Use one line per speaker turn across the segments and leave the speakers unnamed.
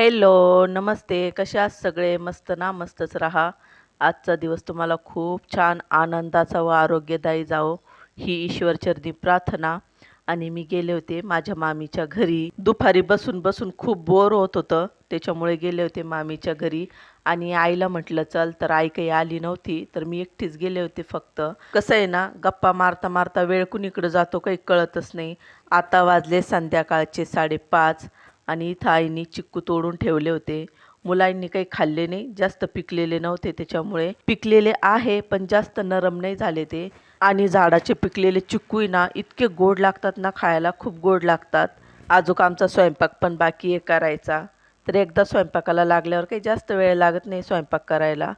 Hello नमस्ते. कसे आहात सगळे? मस्त ना? मस्तच राहा. आजचा दिवस तुम्हाला खूप छान आनंदाचा व आरोग्यदायी जावो ही ईश्वरचरणी प्रार्थना. आणि मी गेले होते माझ्या मामीच्या घरी. दुपारी बसून बसून खूप बोर होत होतं. त्याच्यामुळे गेले होते मामीच्या घरी. आणि आईला म्हटलं चल तर आई काही आली नव्हती तर मी एकटीच गेले होते फक्त. कसं आहे ना गप्पा मारता मारता वेळ कुणीकडे जातो काही कळतच नाही. आता वाजले संध्याकाळचे साडेपाच. आणि इथं आईनी चिक्कू तोडून ठेवले होते. मुलांनी काही खाल्ले नाही जास्त पिकलेले नव्हते त्याच्यामुळे. पिकलेले आहे पण जास्त नरम नाही झाले ते. आणि झाडाचे पिकलेले चिक्कूही ना इतके गोड लागतात ना खायला खूप गोड लागतात. आजूक आमचा स्वयंपाक पण बाकी आहे करायचा. तर एकदा स्वयंपाकाला लागल्यावर काही जास्त वेळ लागत नाही स्वयंपाक करायला.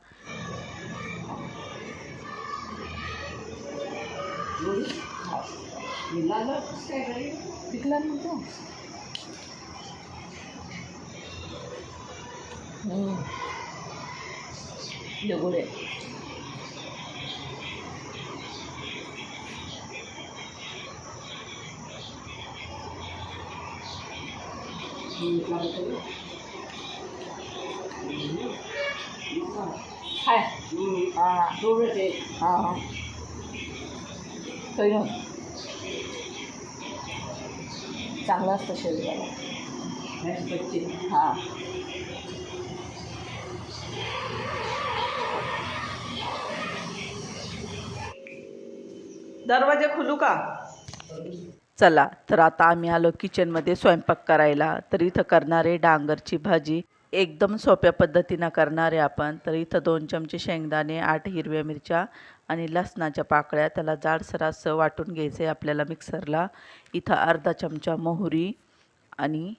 हाय हा दोघं ते हा हा काही नाही चांगलं असतं शरीराला हां
दरवाजे खुलू का? चला तर आता आम्ही आलो किचनमध्ये स्वयंपाक करायला. तर इथं करणारे डांगरची भाजी एकदम सोप्या पद्धतीनं करणार आहे आपण. तर इथं दोन चमचे शेंगदाणे आठ हिरव्या मिरच्या आणि लसणाच्या पाकळ्या. त्याला जाडसर असं वाटून घ्यायचं आहे आपल्याला मिक्सरला. इथं अर्धा चमचा मोहरी आणि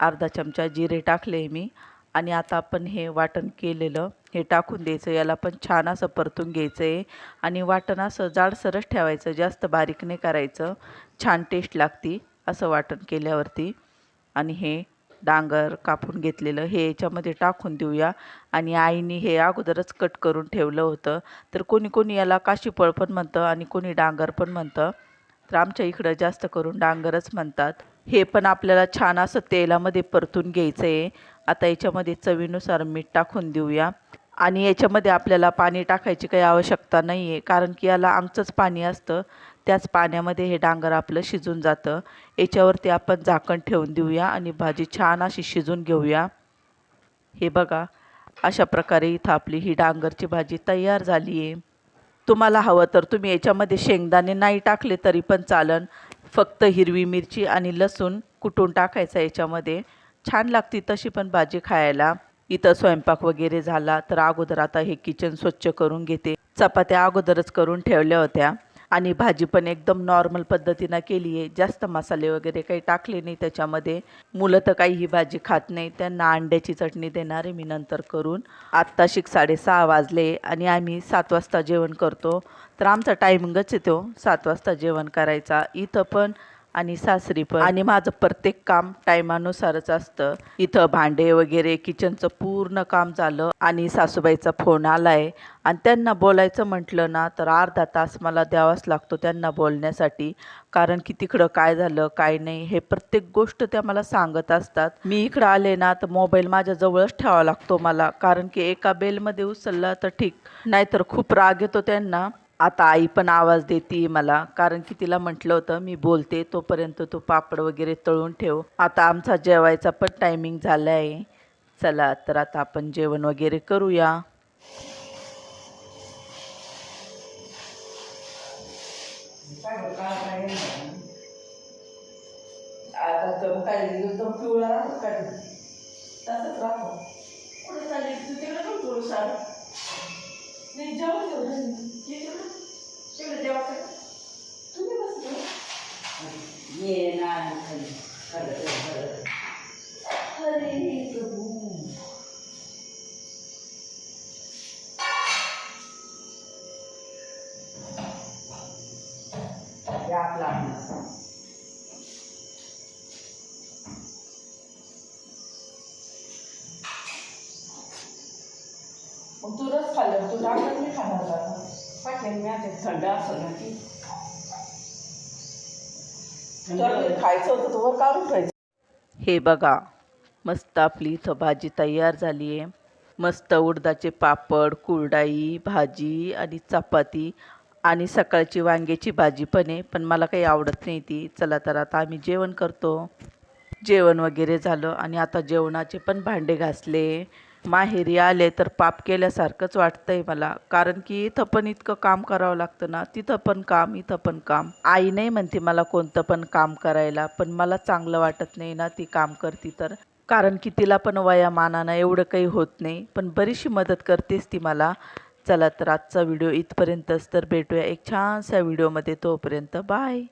अर्धा चमचा जिरे टाकले मी. आणि आता आपण हे वाटण केलेलं हे टाकून द्यायचं याला पण छान असं परतून घ्यायचं आहे आणि वाटण असं जाडसरच ठेवायचं जास्त बारीक नाही करायचं छान टेस्ट लागती असं वाटण केल्यावरती. आणि हे डांगर कापून घेतलेलं हे याच्यामध्ये टाकून देऊया. आणि आईने हे अगोदरच कट करून ठेवलं होतं. तर कोणी कोणी याला काशीफळ पण म्हणतं आणि कोणी डांगर पण म्हणतं. तर आमच्या इकडं जास्त करून डांगरच म्हणतात. हे पण आपल्याला छान असं तेलामध्ये परतून घ्यायचं आहे आता याच्यामध्ये चवीनुसार मीठ टाकून देऊया. आणि याच्यामध्ये आपल्याला पाणी टाकायची काही आवश्यकता नाही आहे कारण की याला आमचंच पाणी असतं. त्याच पाण्यामध्ये हे डांगर आपलं शिजून जातं. याच्यावरती आपण झाकण ठेवून देऊया आणि भाजी छान अशी शिजून घेऊया. हे बघा अशा प्रकारे इथं आपली ही डांगरची भाजी तयार झाली आहे तुम्हाला हवं तर तुम्ही याच्यामध्ये शेंगदाणे नाही टाकले तरी पण चालन. फक्त हिरवी मिरची आणि लसूण कुटून टाकायचा याच्यामध्ये. छान लागती तशी पण भाजी खायला. इथं स्वयंपाक वगैरे झाला तर अगोदर आता हे किचन स्वच्छ करून घेते. चपात्या अगोदरच करून ठेवल्या होत्या. आणि भाजी पण एकदम नॉर्मल पद्धतीनं केली आहे. जास्त मसाले वगैरे काही टाकले नाही त्याच्यामध्ये. मुलं तर काही ही भाजी खात नाही. त्यांना अंड्याची चटणी देणार आहे मी नंतर करून. आत्ता शिक साडेसहा वाजले आणि आम्ही सात वाजता जेवण करतो. तर आमचा टायमिंगच येतो सात वाजता जेवण करायचा. इथं पण आणि सासरी पण. आणि माझं प्रत्येक काम टायमानुसारच असतं. इथं भांडे वगैरे किचनचं पूर्ण काम झालं आणि सासूबाईचा फोन आलाय. आणि त्यांना बोलायचं म्हटलं ना तर अर्धा तास मला द्यावाच लागतो त्यांना बोलण्यासाठी. कारण की तिकडं काय झालं काय नाही हे प्रत्येक गोष्ट त्या मला सांगत असतात. मी इकडं आले ना तर मोबाईल माझ्या जवळच ठेवावा लागतो मला. कारण की एका बेलमध्ये उचलला तर ठीक. नाहीतर खूप राग येतो त्यांना. आता आई पण आवाज देते मला कारण की तिला म्हटलं होतं मी बोलते तोपर्यंत तू पापड वगैरे तळून ठेव. आता आमचा जेवायचा पण टायमिंग झाला आहे चला तर आता आपण जेवण वगैरे करूया.
आता तिकडे तुम्ही ये ना अरे प्रभू आपला आपला मग तू रस खाल्लं तू डांगर नाही खाणार का आता? पाटल्या मी आता थंड असेल ना ती तुला ते खायचं होतं तर वर काढून ठेवायचं.
हे बघा मस्त आपली इथं भाजी तयार झाली आहे. मस्त उडदाचे पापड कुरडाई भाजी आणि चपाती आणि सकाळची वांग्याची भाजी पण आहे. पण मला काही आवडत नाही ती. चला तर आता आम्ही जेवण करतो. जेवण वगैरे झालं आणि आता जेवणाचे पण भांडे घासले. माहेरी आले तर पाप केल्यासारखंच वाटतं आहे मला. कारण की इथं पण इतकं काम करावं लागतं ना. तिथं पण काम इथं पण काम. आई नाही म्हणते मला कोणतं पण काम करायला पण मला चांगलं वाटत नाही ना ती काम करती तर. कारण की तिला पण वयामानानं एवढं काही होत नाही. पण बरीचशी मदत करतेच ती मला. चला तर आजचा व्हिडिओ इथपर्यंतच तर भेटूया. एक छानसा व्हिडिओमध्ये तोपर्यंत बाय.